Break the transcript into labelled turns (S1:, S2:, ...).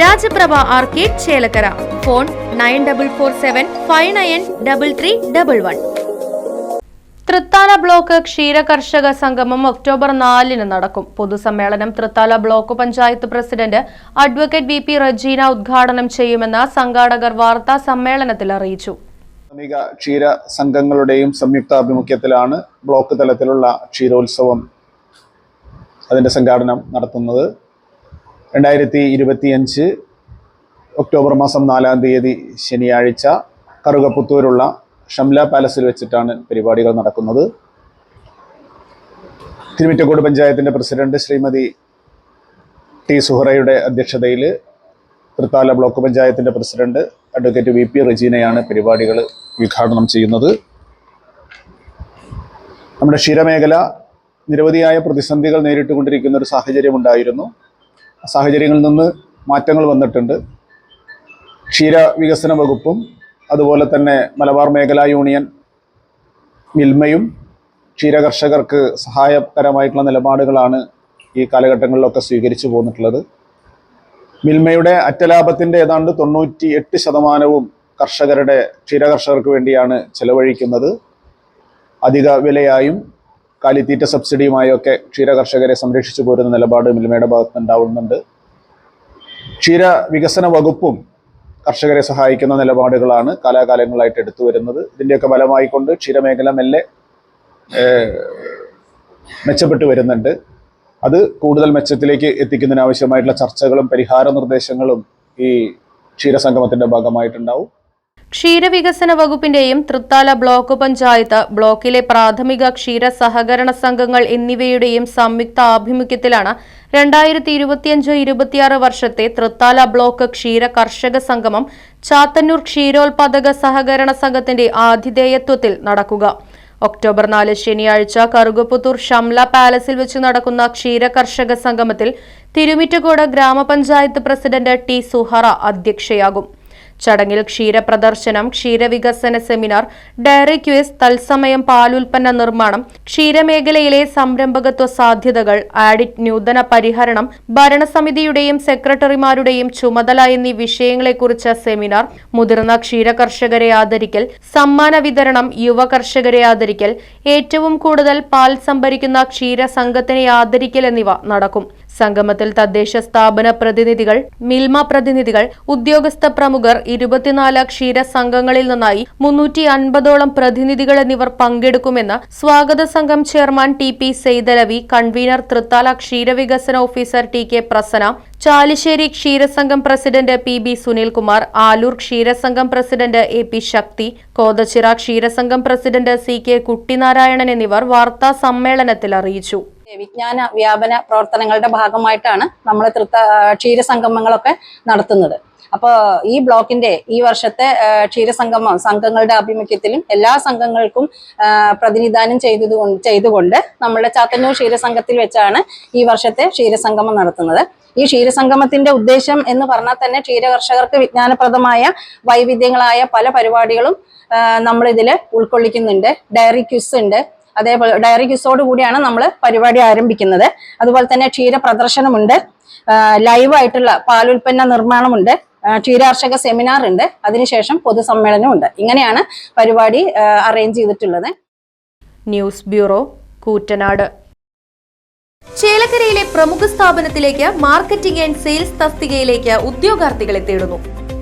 S1: Rajaprabha arcade Chelakkara. Phone nine double four seven five nine double three double one. Thrithala block ക്ഷീര കർഷക സംഗമം October നാലിന് നടക്കും. പൊതുസമ്മേളനം Thrithala block panchayat president advocate V P Rejeena ഉദ്ഘാടനം ചെയ്യുമെന്ന് സംഘാടകർ വാർത്താ സമ്മേളനത്തിൽ അറിയിച്ചു.
S2: ക്ഷീര സംഘങ്ങളുടെയും സംയുക്താഭിമുഖ്യത്തിലാണ് ബ്ലോക്ക് തലത്തിലുള്ള ക്ഷീരോത്സവം അതിന്റെ സംഘാടനം നടത്തുന്നത്. രണ്ടായിരത്തി ഇരുപത്തിയഞ്ച് ഒക്ടോബർ മാസം നാലാം തീയതി ശനിയാഴ്ച കറുകപ്പുത്തൂരുള്ള ഷംല പാലസിൽ വെച്ചിട്ടാണ് പരിപാടികൾ നടക്കുന്നത്. തിരുമിറ്റക്കോട് പഞ്ചായത്തിന്റെ പ്രസിഡന്റ് ശ്രീമതി ടി സുഹറയുടെ അധ്യക്ഷതയിൽ തൃത്താല ബ്ലോക്ക് പഞ്ചായത്തിന്റെ പ്രസിഡന്റ് അഡ്വക്കേറ്റ് വി പി റജീനയാണ് പരിപാടികൾ ഉദ്ഘാടനം ചെയ്യുന്നത്. നമ്മുടെ ക്ഷീരമേഖല നിരവധിയായ പ്രതിസന്ധികൾ നേരിട്ടുകൊണ്ടിരിക്കുന്ന ഒരു സാഹചര്യമുണ്ടായിരുന്നു. സാഹചര്യങ്ങളിൽ നിന്ന് മാറ്റങ്ങൾ വന്നിട്ടുണ്ട്. ക്ഷീര വികസന വകുപ്പും അതുപോലെ തന്നെ മലബാർ മേഖലാ യൂണിയൻ മിൽമയും ക്ഷീരകർഷകർക്ക് സഹായകരമായിട്ടുള്ള നിലപാടുകളാണ് ഈ കാലഘട്ടങ്ങളിലൊക്കെ സ്വീകരിച്ചു പോന്നിട്ടുള്ളത്. മിൽമയുടെ അറ്റലാഭത്തിന്റെ ഏതാണ്ട് തൊണ്ണൂറ്റി എട്ട് ശതമാനവും കർഷകരുടെ ക്ഷീരകർഷകർക്ക് വേണ്ടിയാണ് ചെലവഴിക്കുന്നത്. അധിക വിലയായും കാലിത്തീറ്റ സബ്സിഡിയുമായൊക്കെ ക്ഷീരകർഷകരെ സംരക്ഷിച്ചു പോരുന്ന നിലപാട് മിൽമയുടെ ഭാഗത്ത് ഉണ്ടാവുന്നുണ്ട്. ക്ഷീര വികസന വകുപ്പും കർഷകരെ സഹായിക്കുന്ന നിലപാടുകളാണ് കാലാകാലങ്ങളായിട്ട് എടുത്തു വരുന്നത്. ഇതിന്റെയൊക്കെ ഫലമായിക്കൊണ്ട് ക്ഷീരമേഖല മെല്ലെ മെച്ചപ്പെട്ടു വരുന്നുണ്ട്. അത് കൂടുതൽ മെച്ചത്തിലേക്ക് എത്തിക്കുന്നതിന് ആവശ്യമായിട്ടുള്ള ചർച്ചകളും പരിഹാര നിർദ്ദേശങ്ങളും ഈ ക്ഷീരസംഗമത്തിന്റെ ഭാഗമായിട്ടുണ്ടാവും.
S1: ക്ഷീരവികസന വകുപ്പിന്റെയും തൃത്താല ബ്ലോക്ക് പഞ്ചായത്ത് ബ്ലോക്കിലെ പ്രാഥമിക ക്ഷീര സഹകരണ സംഘങ്ങൾ എന്നിവയുടെയും സംയുക്ത ആഭിമുഖ്യത്തിലാണ് രണ്ടായിരത്തി ഇരുപത്തിയഞ്ച് ഇരുപത്തിയാറ് വർഷത്തെ തൃത്താല ബ്ലോക്ക് ക്ഷീര കർഷക സംഗമം ചാത്തന്നൂർ ക്ഷീരോത്പാദക സഹകരണ സംഘത്തിന്റെ ആതിഥേയത്വത്തിൽ നടക്കുക. ഒക്ടോബർ നാല് ശനിയാഴ്ച കറുകപ്പുത്തൂർ ഷംല പാലസിൽ വെച്ച് നടക്കുന്ന ക്ഷീര കർഷക സംഗമത്തിൽ തിരുമിറ്റക്കോട് ഗ്രാമപഞ്ചായത്ത് പ്രസിഡന്റ് ടി സുഹറ അധ്യക്ഷയാകും. ചടങ്ങിൽ ക്ഷീരപ്രദർശനം ക്ഷീരവികസന സെമിനാർ ഡയറി ക്യൂസ് തത്സമയം പാലുൽപ്പന്ന നിർമ്മാണം ക്ഷീരമേഖലയിലെ സംരംഭകത്വ സാധ്യതകൾ ആഡിറ്റ് നൂതന പരിഹരണം ഭരണസമിതിയുടെയും സെക്രട്ടറിമാരുടെയും ചുമതല എന്നീ വിഷയങ്ങളെക്കുറിച്ച് സെമിനാർ മുതിർന്ന ക്ഷീരകർഷകരെ ആദരിക്കൽ സമ്മാന വിതരണം യുവ കർഷകരെ ആദരിക്കൽ ഏറ്റവും കൂടുതൽ പാൽ സംഭരിക്കുന്ന ക്ഷീരസംഘത്തിനെ ആദരിക്കൽ എന്നിവ നടക്കും. സംഗമത്തിൽ തദ്ദേശ സ്ഥാപന പ്രതിനിധികൾ മിൽമ പ്രതിനിധികൾ ഉദ്യോഗസ്ഥ പ്രമുഖർ ഇരുപത്തിനാല് ക്ഷീര സംഘങ്ങളിൽ നിന്നായി മുന്നൂറ്റി അൻപതോളം പ്രതിനിധികൾ എന്നിവർ പങ്കെടുക്കുമെന്ന് സ്വാഗത സംഘം chairman T P Seythalavi convener Thrithala ക്ഷീരവികസന officer T K Prasana Chalissery ക്ഷീരസംഘം president P B Sunilkumar Aloor ക്ഷീരസംഘം president A P Shakthi Kothachira ക്ഷീരസംഘം president C K Kuttinarayanan എന്നിവർ വാർത്താ സമ്മേളനത്തിൽ അറിയിച്ചു.
S3: വിജ്ഞാന വ്യാപന പ്രവർത്തനങ്ങളുടെ ഭാഗമായിട്ടാണ് നമ്മൾ തൃത്ത ക്ഷീരസംഗമങ്ങളൊക്കെ നടത്തുന്നത്. അപ്പോൾ ഈ ബ്ലോക്കിന്റെ ഈ വർഷത്തെ ക്ഷീര ക്ഷീരസംഗമം സംഘങ്ങളുടെ ആഭിമുഖ്യത്തിലും എല്ലാ സംഘങ്ങൾക്കും പ്രതിനിധാനം ചെയ്തത് ചെയ്തുകൊണ്ട് നമ്മുടെ ചാത്തന്നൂർ ക്ഷീരസംഘത്തിൽ വെച്ചാണ് ഈ വർഷത്തെ ക്ഷീരസംഗമം നടത്തുന്നത്. ഈ ക്ഷീരസംഗമത്തിന്റെ ഉദ്ദേശം എന്ന് പറഞ്ഞാൽ തന്നെ ക്ഷീരകർഷകർക്ക് വിജ്ഞാനപ്രദമായ വൈവിധ്യങ്ങളായ പല പരിപാടികളും നമ്മൾ ഉൾക്കൊള്ളിക്കുന്നുണ്ട്. ഡയറി ക്വിസ് ഉണ്ട്. അതേപോലെ ഡയറി ക്യൂസോട് കൂടിയാണ് നമ്മൾ പരിപാടി ആരംഭിക്കുന്നത്. അതുപോലെ തന്നെ ക്ഷീര പ്രദർശനമുണ്ട്. ലൈവായിട്ടുള്ള പാലുൽപ്പന്ന നിർമ്മാണമുണ്ട്. ക്ഷീരാർഷക സെമിനാർ ഉണ്ട്. അതിനുശേഷം പൊതുസമ്മേളനം ഉണ്ട് ഇങ്ങനെയാണ് പരിപാടി അറേഞ്ച് ചെയ്തിട്ടുള്ളത്.
S1: News bureau Koottanad. ചേലക്കരയിലെ പ്രമുഖ സ്ഥാപനത്തിലേക്ക് മാർക്കറ്റിംഗ് ആൻഡ് സെയിൽസ് തസ്തികയിലേക്ക് ഉദ്യോഗാർത്ഥികളെ തേടുന്നു.